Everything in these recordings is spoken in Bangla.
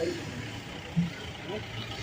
Thank you.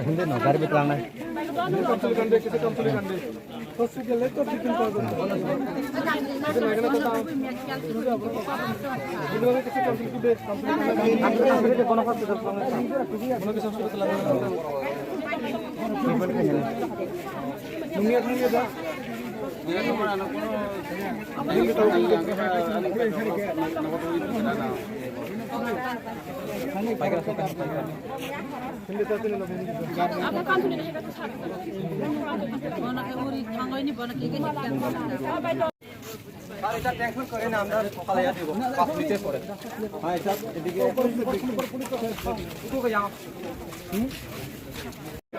ಹಿಂದೆ ನಾವು ಗಾರಿ ಬಿಟ್ಟು ಅಣ್ಣ এটা টেনশন করে না আমরা সকালে দিব পাঁচ মিনিটের পরে হ্যাঁ এটা এদিকে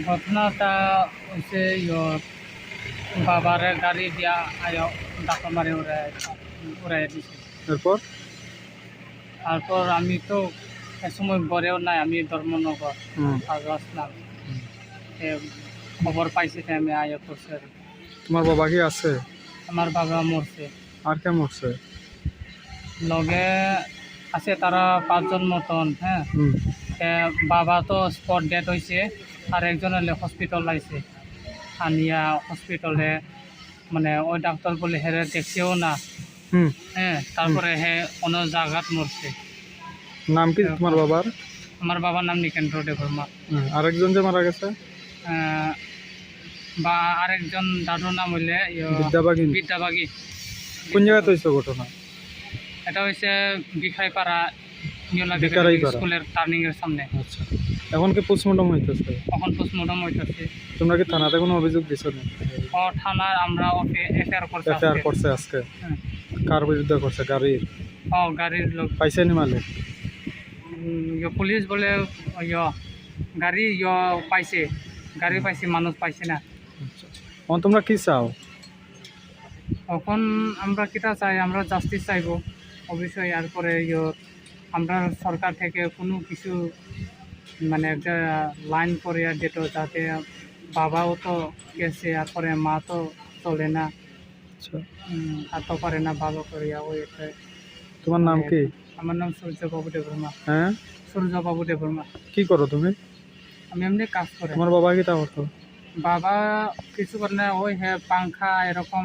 ঘটনাটা হচ্ছে বাবারে গাড়ি দিয়া আয় ডাকা মারি উড়াই উড়াই দিছে। এরপর তারপর আমি তো সময় গড়েও নাই আমি ধর্মনগর আসলাম এ খবর পাইছি আমি আয় করছি। তোমার বাবা কি আছে? আমার বাবা মরছে আর কে মরছে লগে আছে তারা পাঁচজন মতন হ্যাঁ বাবা তো স্পট ডেথ হয়েছে আর একজন হলে হসপিটাল আইছে আনিয়া হসপিটালে মানে ওই ডাক্তার বলে হেরে দেখছেও না। হ্যাঁ তারপরে হে অন্য জায়গাত মরছে নাম কি তোমার বাবার আমার বাবার নাম নিকেন্দ্র দেবর্মা আরেকজন যে মারা গেছে? বা আরেকজন দাদুর নাম হইলে বিদ্যাবাগিন। বিদ্যাবাগী কোন জায়গাতে হয়েছে ঘটনা? এটা হচ্ছে বিখাইপাড়া নিউলা বিকারাইপাড়া। স্কুলের টার্নিং এর সামনে। আচ্ছা। এখন কি পোস্টমর্টম হইতেছে? তখন পোস্টমর্টম হইতেছে। তোমরা কি থানাতে কোনো অভিযোগ দিছো না ও থানার আমরা এফআইআর করছি এফআইআর করছে আজকে। হ্যাঁ। কার বিরুদ্ধে করছে? গাড়ির? ও গাড়ির লোক। পাইছেনি মালিক উম, ইয়ো পুলিশ বলে ইয়ো গাড়ি ইয়ো পাইছে। গাড়ি পাইছে মানুষ পাইছে না। আচ্ছা এখন তোমরা কি চাও? তখন আমরা কিটা চাই? আমরা জাস্টিস চাইব। অবশ্যই এরপরে ইয়ো আমরা সরকার থেকে কোনো কিছু মানে একটা লাইন করে যেত যাতে বাবাও তো গেছে এরপরে মা তো চলে না। আচ্ছা। উম, হাঁটতে পারে না ভালো করিয়া ওই তোমার নাম কি? আমার নাম সূর্যবাবু দেবর্মা হ্যাঁ? সূর্যবাবু দেবর্মা কি করো তুমি? আমি এমনি কাজ করে। তোমার বাবা কি তা করতো? বাবা কিছু করে না ওই হ্যাঁ পাংখা এরকম